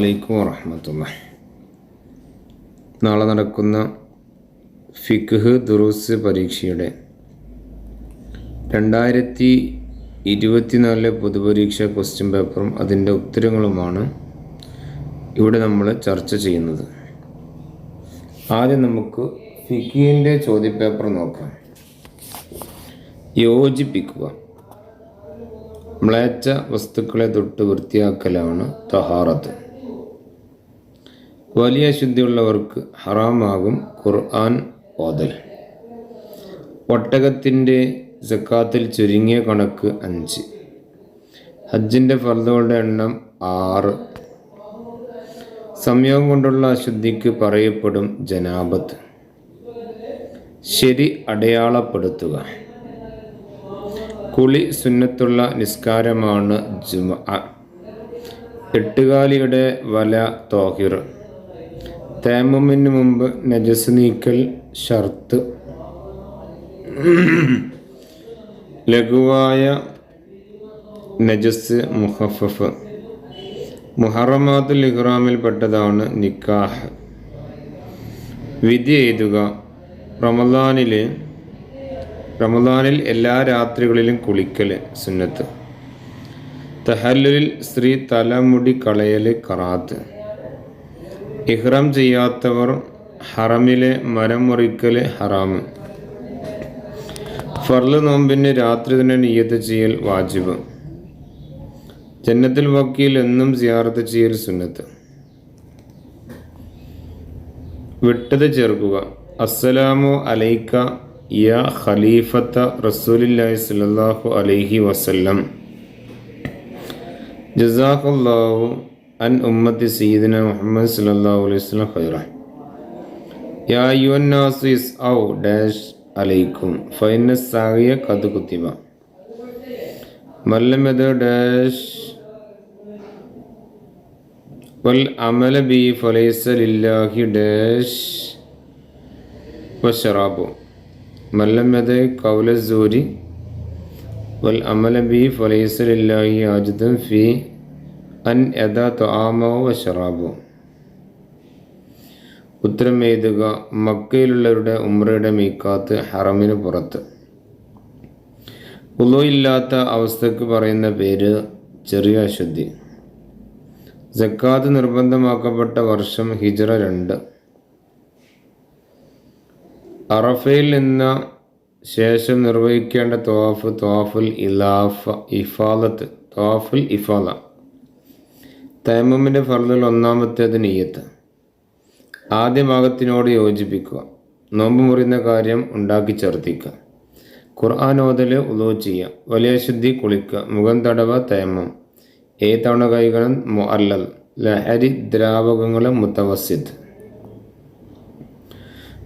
അലൈക്കും വറഹമത്തുള്ള നാളെ നടക്കുന്ന ഫിഖ് ദുറൂസ് പരീക്ഷയുടെ രണ്ടായിരത്തി ഇരുപത്തിനാലിലെ പൊതുപരീക്ഷ ക്വസ്റ്റ്യൻ പേപ്പറും അതിന്റെ ഉത്തരങ്ങളുമാണ് ഇവിടെ നമ്മൾ ചർച്ച ചെയ്യുന്നത്. ആദ്യം നമുക്ക് ഫിഖിന്റെ ചോദ്യപേപ്പർ നോക്കാം. യോജിപ്പിക്കുക. മ്ലേച്ഛ വസ്തുക്കളെ തൊട്ട് വൃത്തിയാക്കലാണ് തഹാറത്ത്. വലിയ ശുദ്ധിയുള്ളവർക്ക് ഹറാമാകും ഖുർആൻ ഓതൽ. ഒട്ടകത്തിന്റെ സക്കാത്തിൽ ചുരുങ്ങിയ കണക്ക് അഞ്ച്. ഹജ്ജിന്റെ ഫർദുകളുടെ എണ്ണം ആറ്. സംയോഗം കൊണ്ടുള്ള അശുദ്ധിക്ക് പറയപ്പെടും ജനാബത്ത്. ശരി അടയാളപ്പെടുത്തുക. കുളി സുന്നത്തുള്ള നിസ്കാരമാണ് ജുമ എട്ടുകാലിയുടെ വല തോഹിർ. തേമമിന് മുമ്പ് നജസ് നീക്കൽ ഷർത്ത്. ലഘുവായ നജസ് മുഹഫഫ്. മുഹറമാത്തുൽ ഇഹ്റാമിൽപ്പെട്ടതാണ് നിക്കാഹ്. വിധി എഴുതുക. റമദാനിൽ റമദാനിൽ എല്ലാ രാത്രികളിലും കുളിക്കൽ സുന്നത്ത്. തഹല്ലുലിൽ സ്ത്രീ തലമുടി കളയൽ കറാത്ത്. ഇഹ്റാം ചെയ്യാത്തവർ ഹറമിലെ മരം മുറിക്കൽ ഹറാമ്. ഫർൾ നോമ്പിന് രാത്രി തന്നെ നിയ്യത്ത് ചെയ്യൽ വാജിബ്. ജന്നത്തിൽ വക്കീൽ എന്നും സിയാറത്ത് ചെയ്യൽ സുന്നത്ത്. വിട്ടത് ചേർക്കുക. അസ്സലാമു അലൈക്ക യ ഖലീഫത്ത റസൂലില്ലാഹി സ്വല്ലല്ലാഹു അലൈഹി വസല്ലം. ജസാഖുല്ലാഹു عن أمة سيدنا محمد صلى الله عليه وسلم خيرا. يا أيها الناس اسعوا داش عليكم فإن الساعية قد كتبا من داش والعمل بي فليس لله داش وشراب. من دا قول الزوري والعمل بي فليس لله عجدا في അൻ യഥാ തൊആമോ വശറാബു ഉത്തരം എഴുതുക മക്കയിലുള്ളവരുടെ ഉമ്രയുടെ മീക്കാത്ത് ഹറമിന് പുറത്ത്. ഉലോയില്ലാത്ത അവസ്ഥക്ക് പറയുന്ന പേര് ചെറിയ അശുദ്ധി. ജക്കാത്ത് നിർബന്ധമാക്കപ്പെട്ട വർഷം ഹിജറ രണ്ട്. അറഫയിൽ നിന്ന ശേഷം നിർവഹിക്കേണ്ട തോഫ് തോഫുൽ ഇലാഫ ഇഫാലത്ത് തോഫുൽ ഇഫാല തൈമമിന്റെ ഫർദിൽ ഒന്നാമത്തേത് നെയ്യത്ത്. ആദ്യ ഭാഗത്തിനോട് യോജിപ്പിക്കുക. നോമ്പ് മുറിയുന്ന കാര്യം ഉണ്ടാക്കി ചേർത്തിക്കുക ഖുർആൻ ഓതൽ ഉദോ ചെയ്യുക. വലിയ ശുദ്ധി കുളിക്കുക. മുഖം തടവ തേമം തവണ കൈകളും മുഅല്ലൽ. ലഹരി ദ്രാവകങ്ങളും മുത്തവസിദ്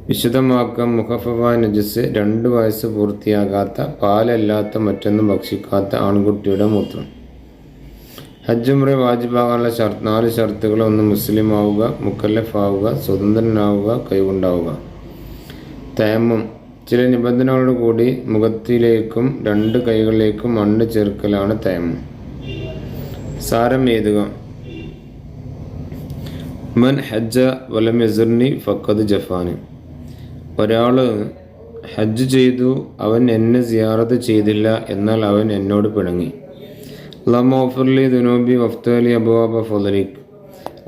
വിശുദ്ധമാക്കം മുഖഫവ നജസ് രണ്ട് വയസ്സ് പൂർത്തിയാകാത്ത പാലല്ലാത്ത മറ്റൊന്നും ഭക്ഷിക്കാത്ത ആൺകുട്ടിയുടെ മൂത്രം. ഹജ്ജുമുറി വാജിബാകാനുള്ള ഷർത്ത് നാല് ഷർത്തുകൾ ഒന്ന് മുസ്ലിം ആവുക മുക്കല്ലഫ് ആവുക സ്വതന്ത്രനാവുക കൈകൊണ്ടാവുക. തേമം ചില നിബന്ധനകളോട് കൂടി മുഖത്തിലേക്കും രണ്ട് കൈകളിലേക്കും മണ്ണ് ചേർക്കലാണ് തേമം സാരം എഴുതുക. മൻ ഹജ്ജ വലം ഫക്കത് ജഫാന്. ഒരാൾ ഹജ്ജ് ചെയ്തു അവൻ എന്നെ സിയാറത്ത് ചെയ്തില്ല എന്നാൽ അവൻ എന്നോട് പിണങ്ങി. അള്ളാഹുഫർലി ദുനോബി വഫ്തലി അബുവാബ അള്ളാഹു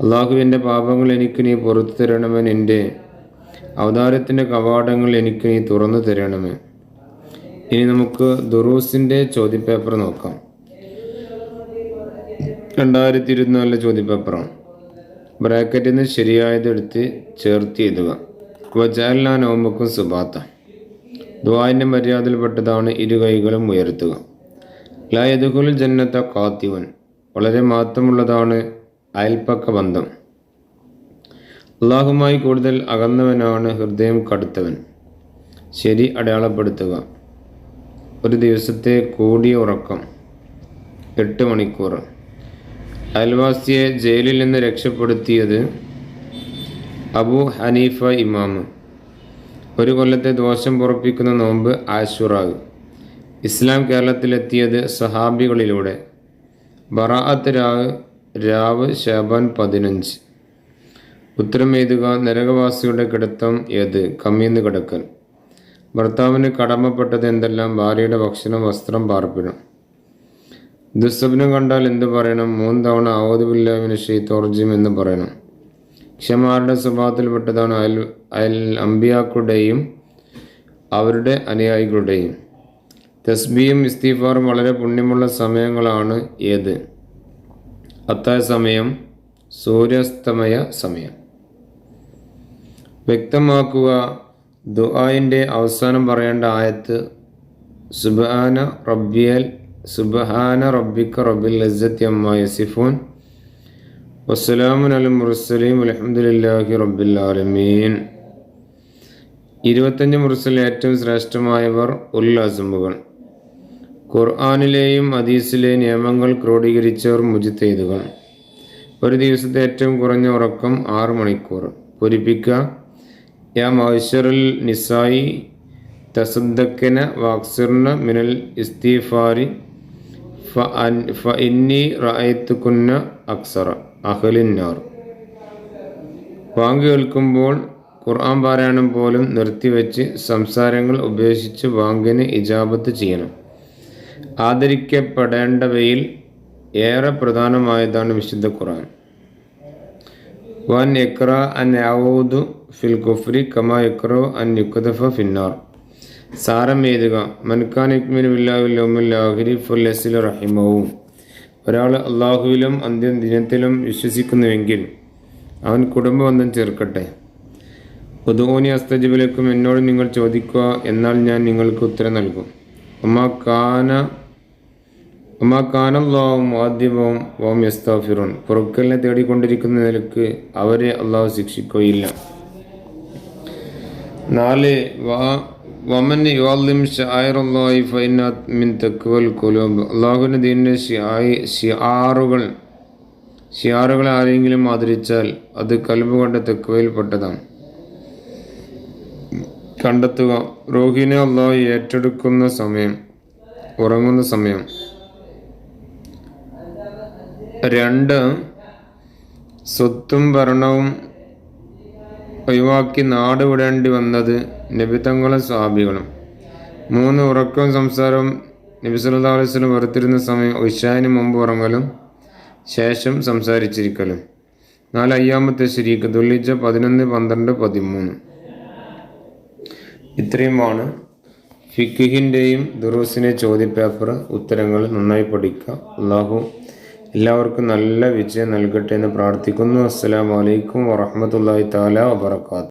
അള്ളാഹുവിന്റെ പാപങ്ങൾ എനിക്ക് നീ പുറത്തു തരണമേ എന്റെ അവതാരത്തിന്റെ കവാടങ്ങൾ എനിക്ക് നീ തുറന്നു തരണമേ. ഇനി നമുക്ക് ദുറൂസിന്റെ ചോദ്യപേപ്പർ നോക്കാം. രണ്ടായിരത്തി ഇരുപത്തിനാലിലെ ചോദ്യപേപ്പറാണ്. ബ്രാക്കറ്റിൽ നിന്ന് ശരിയായത് എടുത്ത് ചേർത്ത് എഴുതുക. വജാലിന നോമ്പക്കും സുബാത്ത. ദ്വാന്റെ മര്യാദയിൽപ്പെട്ടതാണ് ഇരു കൈകളും ഉയർത്തുക. ലായതുകുൽ ജന്നത്ത കാത്തിവൻ വളരെ മഹത്വമുള്ളതാണ് അയൽപ്പക്ക ബന്ധം. അള്ളാഹുമായി കൂടുതൽ അകന്നവനാണ് ഹൃദയം കടുത്തവൻ. ശരി അടയാളപ്പെടുത്തുക. ഒരു ദിവസത്തെ കൂടിയ ഉറക്കം. എട്ട് മണിക്കൂർ. അയൽവാസിയെ ജയിലിൽ നിന്ന് രക്ഷപ്പെടുത്തിയത് അബു ഹനീഫ ഇമാമ്. ഒരു കൊല്ലത്തെ ദോഷം പുറപ്പിക്കുന്ന നോമ്പ് ആശുറാവ് ഇസ്ലാം കേരളത്തിലെത്തിയത് സഹാബികളിലൂടെ. ബറാഅത്ത് രാവ് രാവ് ഷാബാൻ പതിനഞ്ച്. ഉത്തരം എഴുതുക നരകവാസിയുടെ കിടത്തം ഏത്? കമ്മീന്ന് കിടക്കൽ ഭർത്താവിന് കടമപ്പെട്ടത് എന്തെല്ലാം? ഭാര്യയുടെ ഭക്ഷണം വസ്ത്രം പാർപ്പിടം. ദുസ്വപ്നം കണ്ടാൽ എന്ത് പറയണം? മൂന്ന് തവണ അവധുബില്ലാവിന് ഷെയ്ത്തോർജിം എന്ന് പറയണം. ക്ഷമാരുടെ സ്വഭാവത്തിൽപ്പെട്ടതാണ് അയൽ അയൽ അമ്പിയാക്കളുടെയും അവരുടെ അനുയായികളുടെയും. തസ്ബിയും ഇസ്തീഫാറും വളരെ പുണ്യമുള്ള സമയങ്ങളാണ് ഏത്? അത്തായ സമയം സൂര്യാസ്തമയ സമയം. വ്യക്തമാക്കുക ദുആയിന്റെ അവസാനം പറയേണ്ട ആയത്ത് സുബാന റബ്ബിയൽ സുബഹാന റബ്ബിക്ക റബ്ബിൽ ലസ്സത്തി അമ്മ യസിഫൂൻ. വസ്സലാമുൻ അൽ മുർസലീം അലഹമുല്ലാഹി ആലമീൻ. ഇരുപത്തഞ്ച് മുർസൽ ഏറ്റവും ശ്രേഷ്ഠമായവർ ഉല്ലാസമുകൾ ഖുർആാനിലെയും അദീസിലെ നിയമങ്ങൾ ക്രോഡീകരിച്ചവർ മുജിത്തെയ്തുകൾ ഒരു ദിവസത്തെ ഏറ്റവും കുറഞ്ഞ ഉറക്കം ആറ് മണിക്കൂർ. പൊരിപ്പിക്കുക യാ മൗഷറുൽ നിസായി തസദ്ദക്കന വാക്സിർണ മിനൽ ഇസ്തീഫാരി ഫ ഇന്നി കുന്ന അക്സറ അഹലിന്നാർ വാങ്ങി കേൾക്കുമ്പോൾ ഖുർആൻ പാരായണം പോലും നിർത്തിവെച്ച് സംസാരങ്ങൾ ഉപേക്ഷിച്ച് വാങ്കിന് ഇജാബത്ത് ചെയ്യണം. ആദരിക്കപ്പെടേണ്ടവയിൽ ഏറെ പ്രധാനമായതാണ് വിശുദ്ധ ഖുർആൻ. വൻ എക്ര അൻ യാവൂദു ഫിൽ കുഫ്രി കമ എക്രോ അൻ യുക്കദഫ ഫിന്നാർ. സാരം എഴുതുക. മൻഖാൻ ഇക്മിൻ ഫുൽ അസിൽ റഹിമവും ഒരാൾ അള്ളാഹുവിലും അന്ത്യം ദിനത്തിലും വിശ്വസിക്കുന്നുവെങ്കിൽ അവൻ കുടുംബബന്ധം ചേർക്കട്ടെ. ഉദോനി അസ്തജിബിലേക്കും എന്നോട് നിങ്ങൾ ചോദിക്കുക. എന്നാൽ ഞാൻ നിങ്ങൾക്ക് ഉത്തരം നൽകും. അമ്മ കാന അമ്മ കാനല്ലാവും ആദ്യവും വോം യസ്താഫിറുൻ പുറക്കലിനെ തേടിക്കൊണ്ടിരിക്കുന്ന നിലയ്ക്ക് അവരെ അള്ളാഹു ശിക്ഷിക്കുകയില്ല. നാല് വമൻ യുവാലിം ഷായറുല്ലാഹി ഫൈനാത് മിൻ തക്വൽ കുലൂബ് അള്ളാഹുവിന്റെ ദീനിന്റെ ഷിയാറുകൾ ഷിയാറുകളെ ആരെങ്കിലും ആദരിച്ചാൽ അത് കൽബ് കൊണ്ട് തെക്കുവയിൽപ്പെട്ടതാണ് കണ്ടെത്തുക. റോഹിനെ അള്ളാഹു ഏറ്റെടുക്കുന്ന സമയം ഉറങ്ങുന്ന സമയം. രണ്ട് സ്വത്തും ഭരണവും ഒഴിവാക്കി നാട് വിടേണ്ടി വന്നത് നബിതങ്ങളും സ്വാഭികളും മൂന്ന് ഉറക്കവും സംസാരവും നബി സല്ലാ അലൈവലം വെറുത്തിരുന്ന സമയം ഉഷാന് മുമ്പ് ഉറങ്ങലും ശേഷം സംസാരിച്ചിരിക്കലും. നാല് അയ്യാമത്തെ ശരീക്ക് ദുള്ളിച്ച പതിനൊന്ന് പന്ത്രണ്ട് പതിമൂന്ന്. ഇത്രയുമാണ് ഫിക്കിഹിന്റെയും ദുറൂസിന്റെ ചോദ്യപേപ്പർ ഉത്തരങ്ങൾ നന്നായി പഠിക്കുക. അള്ളാഹു എല്ലാവർക്കും നല്ല വിജയം നൽകട്ടെ എന്ന് പ്രാർത്ഥിക്കുന്നു. അസ്സാം വലൈക്കും വറഹമത്തല്ലാഹി താല വാത്തു